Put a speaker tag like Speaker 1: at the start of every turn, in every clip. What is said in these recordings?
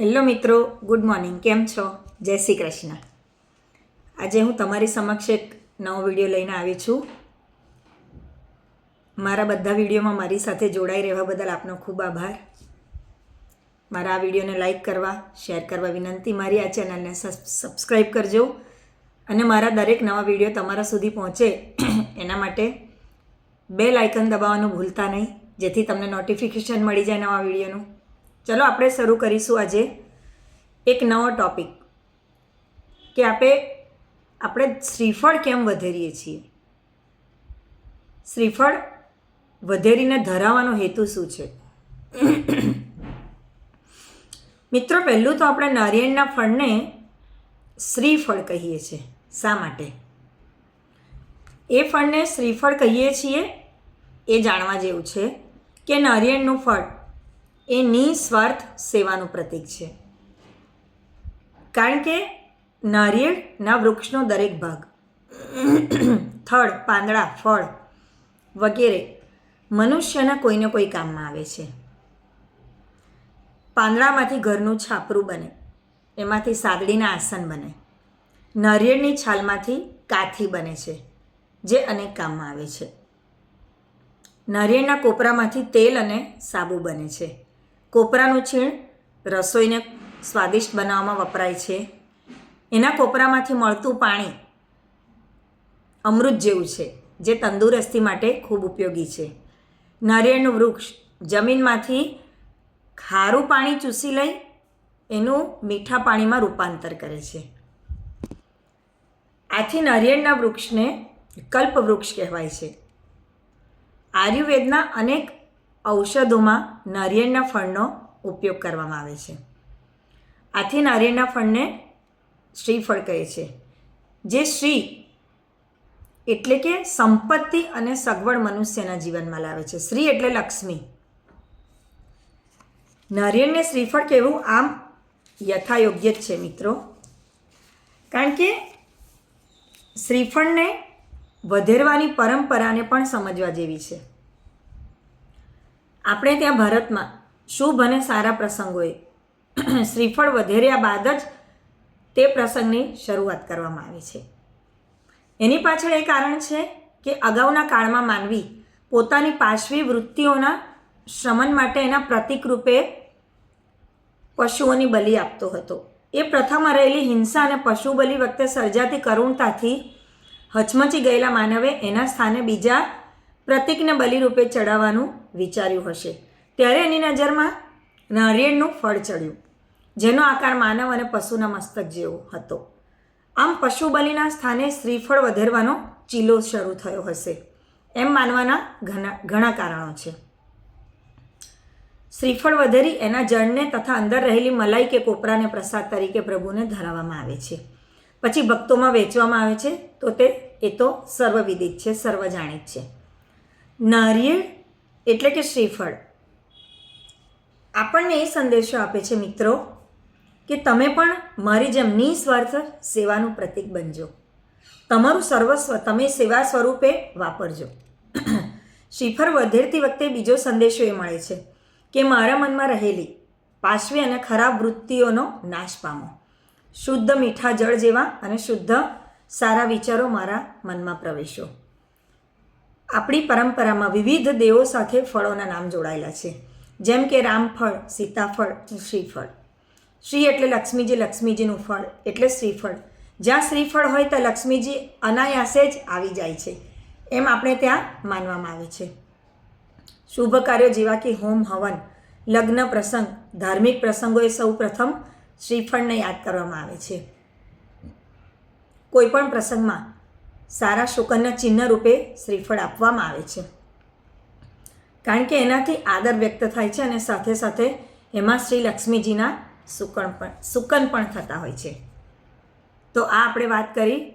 Speaker 1: Hello મિત્રો, good morning. કેમ છો? જય શ્રી કૃષ્ણ. આજે હું તમારી સમક્ષ એક નવો વીડિયો લઈને આવી છું. મારા બધા વિડીયોમાં મારી સાથે જોડાઈ રહેવા બદલ આપનો ખૂબ આભાર. મારા આ વિડીયોને લાઈક કરવા, શેર કરવા વિનંતી મારી આ ચેનલને સબસ્ક્રાઈબ કરજો. અને મારા દરેક નવા વીડિયો તમારા સુધી પહોંચે, એના માટે બે લાઇકન દબાવવાનું ભૂલતા નહીં, જેથી તમને નોટિફિકેશન મળી જાય નવા વિડીયોનું. ચલો આપણે શરૂ કરીશું આજે એક નવો ટોપિક કે આપણે આપણે શ્રીફળ કેમ વધેરીએ છીએ? શ્રીફળ વધેરીને ધરાવવાનો હેતુ શું છે? મિત્રો, પહેલું તો આપણે નારિયેળના ફળને શ્રીફળ કહીએ છીએ. શા માટે? એ ફળને શ્રીફળ કહીએ છીએ એ જાણવા જેવું છે કે નારિયેળનું ફળ એ નિસ્વાર્થ સેવાનું પ્રતીક છે. કારણ કે નારિયેળના વૃક્ષનો દરેક ભાગ, થડ, પાંદડા, ફળ વગેરે મનુષ્યના કોઈને કોઈ કામમાં આવે છે. પાંદડામાંથી ઘરનું છાપરું બને, એમાંથી સાદડીના આસન બને, નારિયેળની છાલમાંથી કાથી બને છે, જે અનેક કામમાં આવે છે. નારિયેળના કોપરામાંથી તેલ અને સાબુ બને છે. કોપરાનું છીણ રસોઈને સ્વાદિષ્ટ બનાવવામાં વપરાય છે. એના કોપરામાંથી મળતું પાણી અમૃત જેવું છે, જે તંદુરસ્તી માટે ખૂબ ઉપયોગી છે. નારિયેળનું વૃક્ષ જમીનમાંથી ખારું પાણી ચૂસી લઈ એનું મીઠા પાણીમાં રૂપાંતર કરે છે. આથી નારિયેળના વૃક્ષને કલ્પ વૃક્ષ કહેવાય છે. આયુર્વેદના અનેક ઔષધોમાં નારિયેળના ફળનો ઉપયોગ કરવામાં આવે છે. આથી નારિયેળના ફળને શ્રીફળ કહે છે. જે શ્રી એટલે કે સંપત્તિ અને સગવડ મનુષ્યના જીવનમાં લાવે છે. શ્રી એટલે લક્ષ્મી. નારિયેળને શ્રીફળ કહેવું આમ યથાયોગ્ય જ છે મિત્રો. કારણ કે શ્રીફળને વધેરવાની પરંપરાને પણ સમજવા જેવી છે. આપણે ત્યાં ભારતમાં શુભ અને સારા પ્રસંગોએ? શ્રીફળ વધેર્યા બાદ જ તે પ્રસંગની શરૂઆત કરવામાં આવે છે. એની પાછળ એ કારણ છે કે અગાઉના કાળમાં માનવી પોતાની પાશવી વૃત્તિઓના શ્રમન માટે એના પ્રતિક રૂપે પશુઓની બલિ આપતો હતો. એ પ્રથામાં રહેલી હિંસા અને પશુ બલિ વખતે સર્જાતી કરુણતાથી હચમચી ગયેલા માનવે એના સ્થાને બીજા પ્રતિકને બલિરૂપે ચડાવવાનું વિચાર્યું હશે. ત્યારે એની નજરમાં નારિયેળનું ફળ ચડ્યું, જેનો આકાર માનવ અને પશુના મસ્તક જેવો હતો. આમ પશુ બલિના સ્થાને શ્રીફળ વધેરવાનો ચીલો શરૂ થયો હશે, એમ માનવાના ઘણા ઘણા કારણો છે. શ્રીફળ વધેરી એના જળને તથા અંદર રહેલી મલાઈ કે કોપરાને પ્રસાદ તરીકે પ્રભુને ધરાવવામાં આવે છે. પછી ભક્તોમાં વેચવામાં આવે છે, તો તે, એ તો સર્વવિદિત છે, સર્વજાણિત છે. નારિયેળ એટલે કે શ્રીફળ. આપણને એ સંદેશો આપે છે, મિત્રો, કે તમે પણ મારી જેમ નિસ્વાર્થ સેવાનું પ્રતીક બનજો. તમારું સર્વસ્વ, તમે સેવા સ્વરૂપે વાપરજો. શ્રીફળ વધેરતી વખતે બીજો સંદેશો એ મળે છે કે મારા મનમાં રહેલી પાશવી અને ખરાબ વૃત્તિઓનો નાશ પામો. શુદ્ધ મીઠા જળ જેવા અને શુદ્ધ સારા વિચારો મારા મનમાં પ્રવેશો આપણી પરંપરામાં વિવિધ દેવો સાથે ફળોના નામ જોડાયેલા છે. જેમ કે રામફળ, સીતાફળ, શ્રીફળ. શ્રી એટલે લક્ષ્મીજી, લક્ષ્મીજીનું ફળ એટલે શ્રીફળ. જ્યાં શ્રીફળ હોય ત્યાં લક્ષ્મીજી અનાયાસે જ આવી જાય છે. એમ આપણે ત્યાં માનવામાં આવે છે. શુભ કાર્યો જેવા કે હોમ, હવન, લગ્ન પ્રસંગ, ધાર્મિક પ્રસંગોએ સૌ પ્રથમ શ્રીફળને યાદ કરવામાં આવે છે. કોઈપણ પ્રસંગમાં સારા શુકનના ચિહ્ન રૂપે શ્રીફળ આપવામાં આવે છે. કારણ કે એનાથી આદર વ્યક્ત થાય છે અને સાથે સાથે એમાં શ્રી લક્ષ્મીજીના શુકન પણ સુકન પણ થતા હોય છે. તો આ આપણે વાત કરી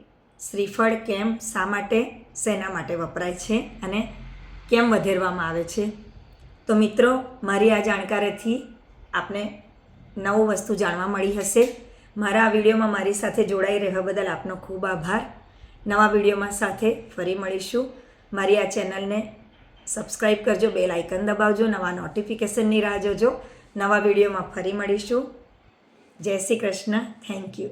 Speaker 1: શ્રીફળ કેમ, શા માટે, શેના માટે વપરાય છે અને કેમ વધેરવામાં આવે છે. તો મિત્રો, મારી આ જાણકારીથી આપને નવું વસ્તુ જાણવા મળી હશે. મારા આ વિડીયોમાં મારી સાથે જોડાઈ રહેવા બદલ આપનો ખૂબ આભાર. નવા વિડીયોમાં સાથે ફરી મળીશું. મારી આ ચેનલને સબસ્ક્રાઈબ કરજો, બેલ આઇકન દબાવજો, નવા નોટિફિકેશનની રાહ જોજો. નવા વિડીયોમાં ફરી મળીશું. જય શ્રી કૃષ્ણ. Thank you.